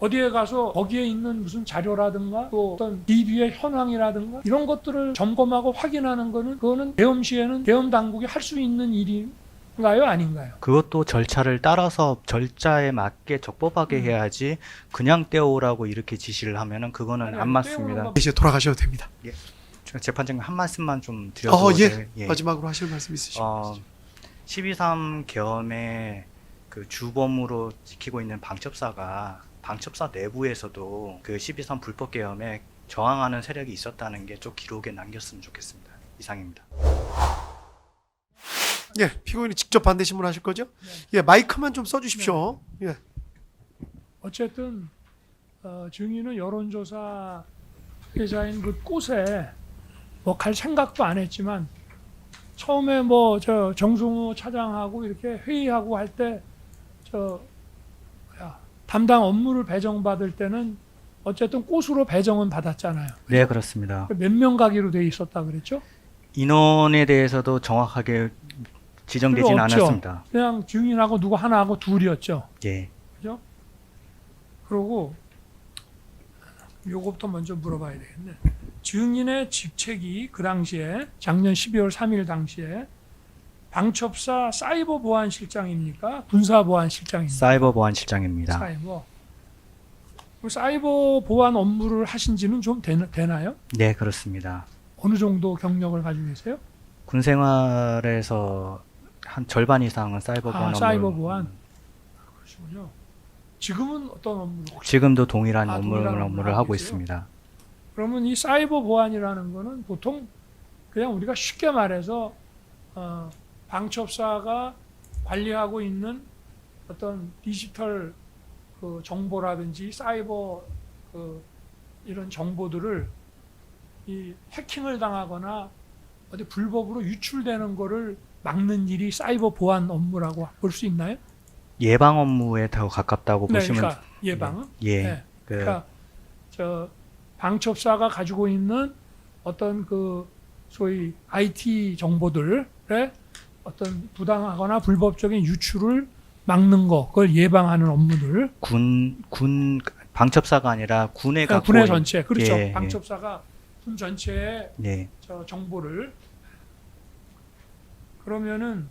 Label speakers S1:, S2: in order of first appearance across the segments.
S1: 어디에 가서 거기에 있는 무슨 자료라든가 또 어떤 DB의 현황이라든가 이런 것들을 점검하고 확인하는 거는 그거는 계엄 시에는 계엄 당국이 할 수 있는 일인가요, 아닌가요?
S2: 그것도 절차를 따라서 절차에 맞게 적법하게
S1: 음.
S2: 해야지 그냥 떼오라고 이렇게 지시를 하면은 그거는
S1: 아니,
S2: 안
S1: 아니,
S2: 맞습니다.
S3: 이제 돌아가셔도 됩니다.
S2: 제가 재판장님 한 말씀만 좀 드려도
S3: 어, 예.
S2: 돼- 예.
S3: 마지막으로 하실 말씀 있으시죠?
S2: 어, 12.3 계엄의 그 주범으로 지키고 있는 방첩사가 방첩사 내부에서도 그 12.3 불법 계엄에 저항하는 세력이 있었다는 게 좀 기록에 남겼으면 좋겠습니다. 이상입니다.
S3: 예, 피고인이 직접 반대 신문하실 거죠?
S1: 네.
S3: 예, 마이크만 좀 써주십시오. 예.
S1: 어쨌든 어, 증인은 여론조사 회사인 그 꽃에 뭐 갈 생각도 안 했지만 처음에 뭐 저 정승호 차장하고 이렇게 회의하고 할 때 저 담당 업무를 배정받을 때는 어쨌든 꽃으로 배정은 받았잖아요.
S2: 네, 그렇습니다.
S1: 몇 명 가기로 돼 있었다 그랬죠?
S2: 인원에 대해서도 정확하게 지정되진
S1: 없죠.
S2: 않았습니다.
S1: 그냥 증인하고 누구 하나하고 둘이었죠.
S2: 예.
S1: 그러고 요것부터 먼저 물어봐야 되겠네. 증인의 직책이 그 당시에 작년 12월 3일 당시에 방첩사 사이버 보안 실장입니까? 군사 보안 실장입니까?
S2: 사이버 보안 실장입니다.
S1: 사이버. 그 사이버 보안 업무를 하신 지는 좀 되나, 되나 요?
S2: 네, 그렇습니다.
S1: 어느 정도 경력을 가지고 계세요?
S2: 군 생활에서 한 절반 이상은 사이버
S1: 아,
S2: 보안 업무
S1: 사이버 보안. 그러시군요. 지금은 어떤 업무를 혹시?
S2: 지금도 동일한
S1: 아,
S2: 업무,
S1: 동일한
S2: 업무를 하고
S1: 하고 계세요?
S2: 있습니다.
S1: 그러면 이 사이버 보안이라는 거는 보통 그냥 우리가 쉽게 말해서 어, 방첩사가 관리하고 있는 어떤 디지털 그 정보라든지 사이버 그 이런 정보들을 이 해킹을 당하거나 어디 불법으로 유출되는 거를 막는 일이 사이버 보안 업무라고 볼 수 있나요?
S2: 예방 업무에 더 가깝다고
S1: 네,
S2: 보시면
S1: 그러니까 예방은
S2: 예.
S1: 네.
S2: 그
S1: 그러니까 저 방첩사가 가지고 있는 어떤 그 소위 IT 정보들의 어떤 부당하거나 불법적인 유출을 막는 거, 그걸 예방하는 업무들.
S2: 군, 군 방첩사가 아니라 군에
S1: 그러니까
S2: 갖고
S1: 군의 전체, 그렇죠.
S2: 예, 예.
S1: 방첩사가 군 전체의
S2: 예.
S1: 저 정보를 그러면은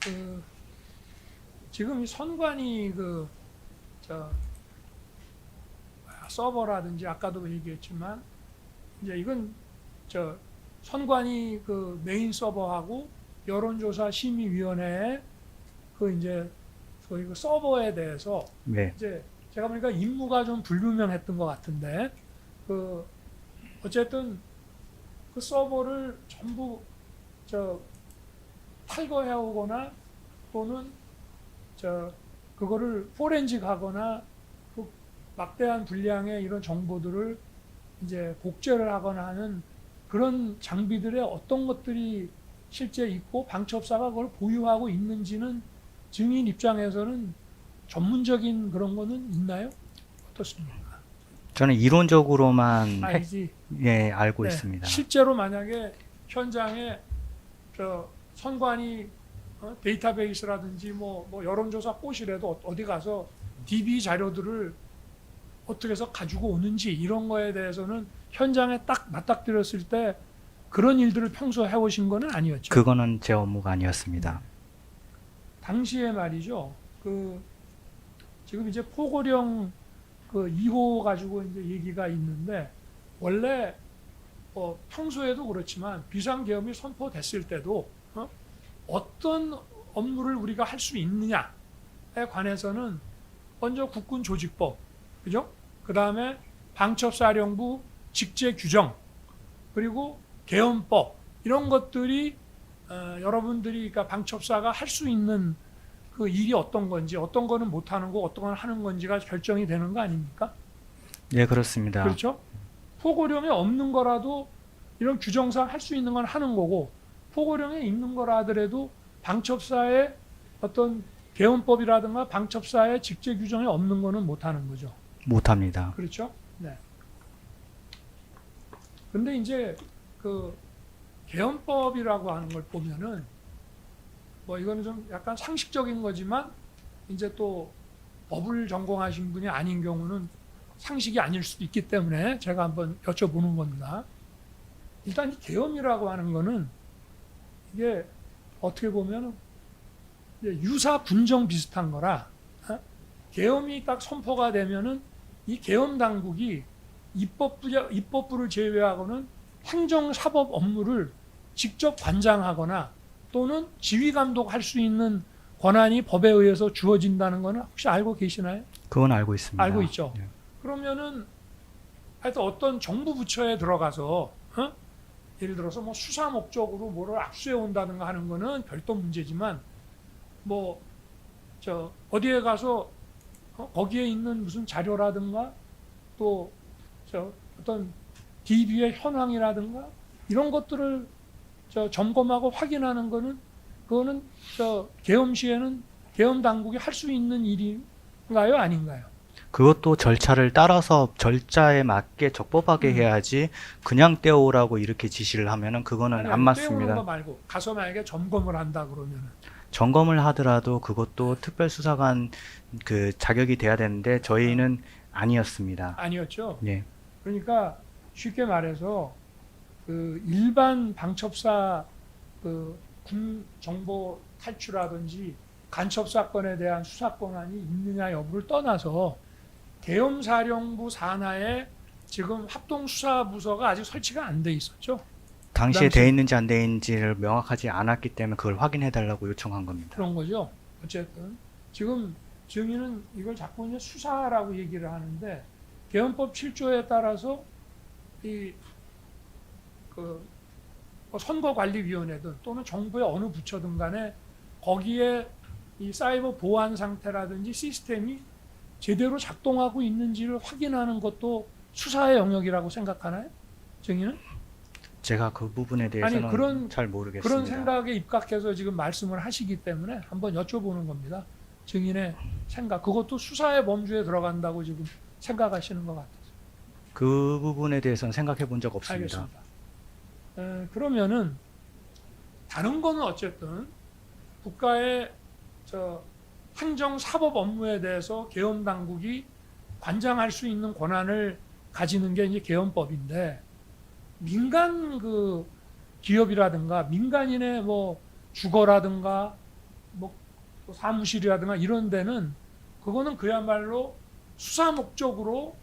S1: 그 지금 이 선관위 그 저 서버라든지 아까도 얘기했지만 이제 이건 저 선관위 그 메인 서버하고 여론조사 심의위원회의 그 이제 소위 그 서버에 대해서
S2: 네.
S1: 이제 제가 보니까 임무가 좀 불분명했던 것 같은데 그 어쨌든 그 서버를 전부 저 탈거해 오거나 또는 저 그거를 포렌직하거나 그 막대한 분량의 이런 정보들을 이제 복제를 하거나 하는 그런 장비들의 어떤 것들이 실제 있고 방첩사가 그걸 보유하고 있는지는 증인 입장에서는 전문적인 그런 거는 있나요? 어떻습니까?
S2: 저는 이론적으로만 핵-
S1: 알지.
S2: 예, 알고
S1: 네,
S2: 있습니다.
S1: 실제로 만약에 현장에 저 선관위 어, 데이터베이스라든지 뭐, 뭐 여론조사 꽃이라도 어- 어디 가서 DB 자료들을 어떻게 해서 가지고 오는지 이런 거에 대해서는 현장에 딱 맞닥뜨렸을 때 그런 일들을 평소에 해오신 거는 아니었죠.
S2: 그거는 제 업무가 아니었습니다.
S1: 당시에 말이죠. 그 지금 이제 포고령 그 2호 가지고 이제 얘기가 있는데 원래 어, 평소에도 그렇지만 비상계엄이 선포됐을 때도 어? 떤 업무를 우리가 할 수 있느냐에 관해서는 먼저 국군 조직법, 그죠? 그 다음에 방첩사령부 직제 규정, 그리고 계엄법 이런 것들이 어, 여러분들이 그러니까 방첩사가 할 수 있는 그 일이 어떤 건지 어떤 거는 못 하는 거 어떤 건 하는 건지가 결정이 되는 거 아닙니까?
S2: 예, 그렇습니다.
S1: 그렇죠? 포고령에 없는 거라도 이런 규정상 할 수 있는 건 하는 거고 포고령에 있는 거라 하더라도 방첩사의 어떤 개헌법이라든가 방첩사의 직제 규정에 없는 거는 못 하는 거죠.
S2: 못합니다.
S1: 그렇죠? 네. 근데 이제 그 개헌법이라고 하는 걸 보면은 뭐 이거는 좀 약간 상식적인 거지만 이제 또 법을 전공하신 분이 아닌 경우는 상식이 아닐 수도 있기 때문에 제가 한번 여쭤보는 겁니다. 일단 이 계엄이라고 하는 거는 이게 어떻게 보면 유사 군정 비슷한 거라 어? 계엄이 딱 선포가 되면은 이 계엄 당국이 입법부 입법부를 제외하고는 행정 사법 업무를 직접 관장하거나 또는 지휘 감독할 수 있는 권한이 법에 의해서 주어진다는 거는 혹시 알고 계시나요?
S2: 그건 알고 있습니다.
S1: 알고 있죠.
S2: 예.
S1: 그러면은 하여튼 어떤 정부 부처에 들어가서 어? 예를 들어서 뭐 수사 목적으로 뭐를 압수해 온다든가 하는 거는 별도 문제지만 뭐 저 어디에 가서 어? 거기에 있는 무슨 자료라든가 또저 어떤 DB의 현황이라든가 이런 것들을 저 점검하고 확인하는 거는 그거는 저 계엄 시에는 계엄 당국이 할 수 있는 일인가요, 아닌가요?
S2: 그것도 절차를 따라서 절차에 맞게 적법하게
S1: 음.
S2: 해야지 그냥 떼오라고 이렇게 지시를 하면은 그거는
S1: 아니,
S2: 안 맞습니다.
S1: 떼우는 거 말고 가서 만약에 점검을 한다 그러면은
S2: 점검을 하더라도 그것도 특별수사관 그 자격이 돼야 되는데 저희는 아니었습니다.
S1: 아니었죠.
S2: 예.
S1: 그러니까 쉽게 말해서 그 일반 방첩사 그군 정보 탈취라든지 간첩 사건에 대한 수사 권한이 있느냐 여부를 떠나서 계엄사령부 산하에 지금 합동수사부서가 아직 설치가 안 돼 있었죠.
S2: 당시에
S1: 당시-
S2: 돼 있는지 안 돼 있는지를 명확하지 않았기 때문에 그걸 확인해 달라고 요청한 겁니다.
S1: 그런 거죠. 어쨌든 지금 증인은 이걸 자꾸 이제 수사라고 얘기를 하는데 개헌법 7조에 따라서 이그 뭐 선거관리위원회든 또는 정부의 어느 부처든 간에 거기에 이 사이버 보안 상태라든지 시스템이 제대로 작동하고 있는지를 확인하는 것도 수사의 영역이라고 생각하나요? 증인은?
S2: 제가 그 부분에 대해서는
S1: 그런-
S2: 잘 모르겠습니다.
S1: 그런 생각에 입각해서 지금 말씀을 하시기 때문에 한번 여쭤보는 겁니다. 증인의 생각, 그것도 수사의 범주에 들어간다고 지금 생각하시는 것 같아요.
S2: 그 부분에 대해서는 생각해 본 적 없습니다.
S1: 알겠습니다. 에, 그러면은 다른 거는 어쨌든 국가의 저 행정 사법 업무에 대해서 계엄 당국이 관장할 수 있는 권한을 가지는 게 이제 계엄법인데 민간 그 기업이라든가 민간인의 뭐 주거라든가 뭐또 사무실이라든가 이런 데는 그거는 그야말로 수사 목적으로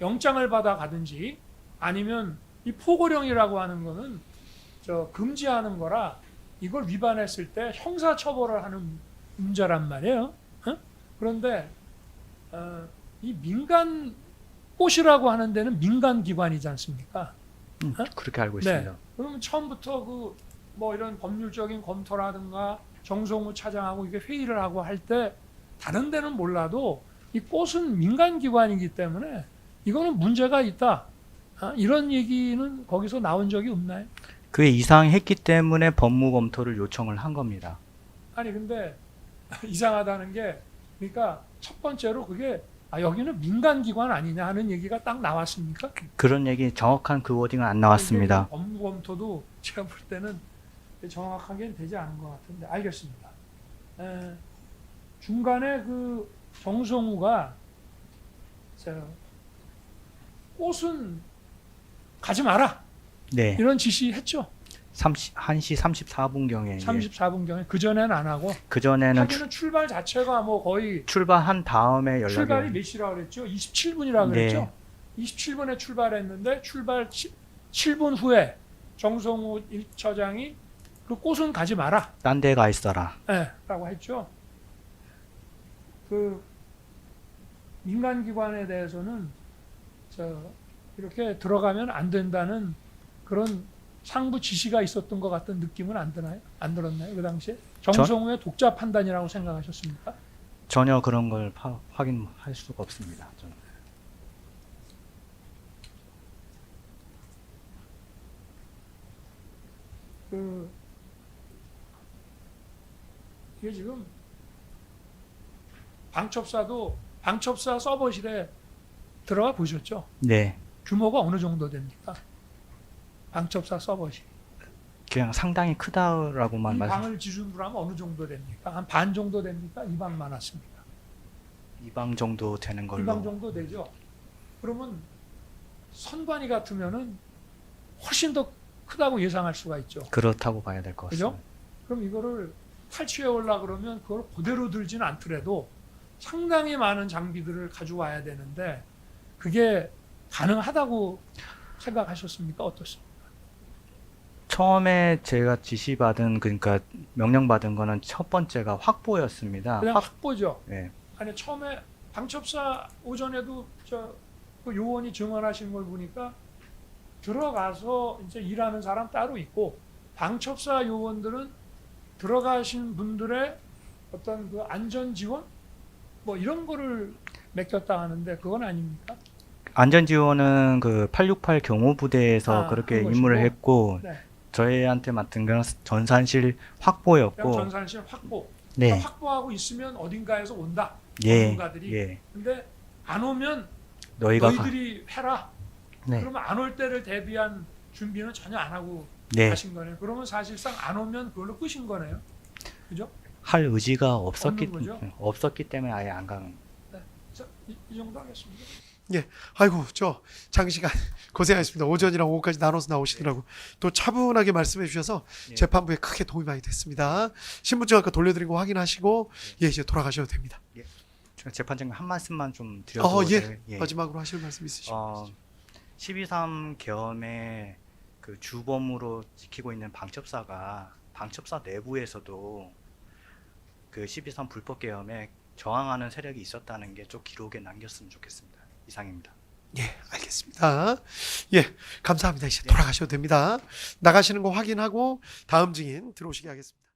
S1: 영장을 받아 가든지 아니면 이 포고령이라고 하는 거는 저 금지하는 거라 이걸 위반했을 때 형사 처벌을 하는 문제란 말이에요. 어? 그런데 어, 이 민간 꽃이라고 하는 데는 민간 기관이지 않습니까?
S2: 음,
S1: 어?
S2: 그렇게 알고
S1: 네.
S2: 있습니다.
S1: 그러면 처음부터 그 뭐 이런 법률적인 검토라든가 정성우 차장하고 이게 회의를 하고 할 때 다른 데는 몰라도 이 꽃은 민간 기관이기 때문에 이거는 문제가 있다. 아, 이런 얘기는 거기서 나온 적이 없나요?
S2: 그게 이상했기 때문에 법무 검토를 요청을 한 겁니다.
S1: 아니 근데 이상하다는 게 그러니까 첫 번째로 그게 아 여기는 민간 기관 아니냐 하는 얘기가 딱 나왔습니까?
S2: 그런 얘기 정확한 그 워딩은 안 나왔습니다.
S1: 이게 법무 검토도 제가 볼 때는 정확하게는 되지 않은 것 같은데 알겠습니다. 에, 중간에 그 정성우가 저 꽃은 가지 마라
S2: 네.
S1: 이런 지시했죠.
S2: 30, 1시 34분경에
S1: 34분경에 그 전에는 안 하고
S2: 그 전에는
S1: 출발 자체가 뭐 거의
S2: 출발한 다음에 연락이
S1: 출발이 몇 시라고 그랬죠? 27분이라고
S2: 네.
S1: 그랬죠? 27분에 출발했는데 출발 7, 분 후에 정성우 1처장이 그 꽃은 가지 마라.
S2: 딴 데 가 있어라.
S1: 예, 라고 했죠. 그 민간 기관에 대해서는 저 이렇게 들어가면 안 된다는 그런 상부 지시가 있었던 것 같은 느낌은 안 드나요? 안 들었나요? 그 당시에 정성우의 독자 판단이라고 생각하셨습니까?
S2: 전혀 그런 걸 파- 확인할 수가 없습니다. 저는.
S1: 그 이게 지금 방첩사도 방첩사 서버실에 들어가 보셨죠?
S2: 네.
S1: 규모가 어느 정도 됩니까? 방첩사 서버실.
S2: 그냥 상당히 크다라고만
S1: 이
S2: 말씀.
S1: 방을 기준으로 하면 어느 정도 됩니까? 한 반 정도 됩니까? 이 방 많았습니까?
S2: 이방 정도 되는 걸로.
S1: 일방 정도 되죠. 그러면 선관위 같으면은 훨씬 더 크다고 예상할 수가 있죠.
S2: 그렇다고 봐야 될것
S1: 그죠?
S2: 같습니다.
S1: 그럼 이거를 탈취해 올라 그러면 그걸 그대로 들지는 않더라도 상당히 많은 장비들을 가져와야 되는데 그게 가능하다고 생각하셨습니까? 어떻습니까?
S2: 처음에 제가 지시받은 그러니까 명령받은 거는 첫 번째가 확보였습니다.
S1: 그냥
S2: 확,
S1: 확보죠.
S2: 네.
S1: 아니 처음에 방첩사 오전에도 저그 요원이 증언하신 걸 보니까 들어가서 이제 일하는 사람 따로 있고 방첩사 요원들은 들어가신 분들의 어떤 그 안전 지원 뭐 이런 거를 맡겼다 하는데 그건 아닙니까?
S2: 안전 지원은 그 868 경호부대에서
S1: 아,
S2: 그렇게
S1: 한 것이고.
S2: 임무를 했고
S1: 네.
S2: 저희한테 맡은 건 전산실 확보였고
S1: 전산실 확보.
S2: 네.
S1: 그러니까 확보하고 있으면 어딘가에서 온다.
S2: 예.
S1: 전문가들이.
S2: 예.
S1: 근데 안 오면
S2: 너희가 가,
S1: 너희들이 해라.
S2: 네.
S1: 그러면 안 올 때를 대비한 준비는 전혀 안 하고
S2: 네.
S1: 하신 거네요. 그러면 사실상 안 오면 그걸로 끝인 거네요. 그죠?
S2: 할 의지가 없었기? 없었기 때문에 아예 안 간.
S1: 자, 이, 이 정도 하겠습니다.
S3: 아이고 저 장시간 고생하셨습니다. 오전이랑 오후까지 나눠서 나오시더라고. 또 차분하게 말씀해 주셔서
S2: 예.
S3: 재판부에 크게 도움이 많이 됐습니다. 신분증 아까 돌려드린 거 확인하시고 예 이제 돌아가셔도 됩니다.
S2: 저 재판장님 한 말씀만 좀 드려도
S3: 어, 예.
S2: 될- 예.
S3: 마지막으로 하실 말씀 있으시면
S2: 어, 12.3 계엄의 그 주범으로 지키고 있는 방첩사가 방첩사 내부에서도 그 12.3 불법 계엄에 저항하는 세력이 있었다는 게 좀 기록에 남겼으면 좋겠습니다. 이상입니다.
S3: 예, 알겠습니다. 예, 감사합니다. 이제
S2: 예.
S3: 돌아가셔도 됩니다. 나가시는 거 확인하고 다음 증인 들어오시게 하겠습니다.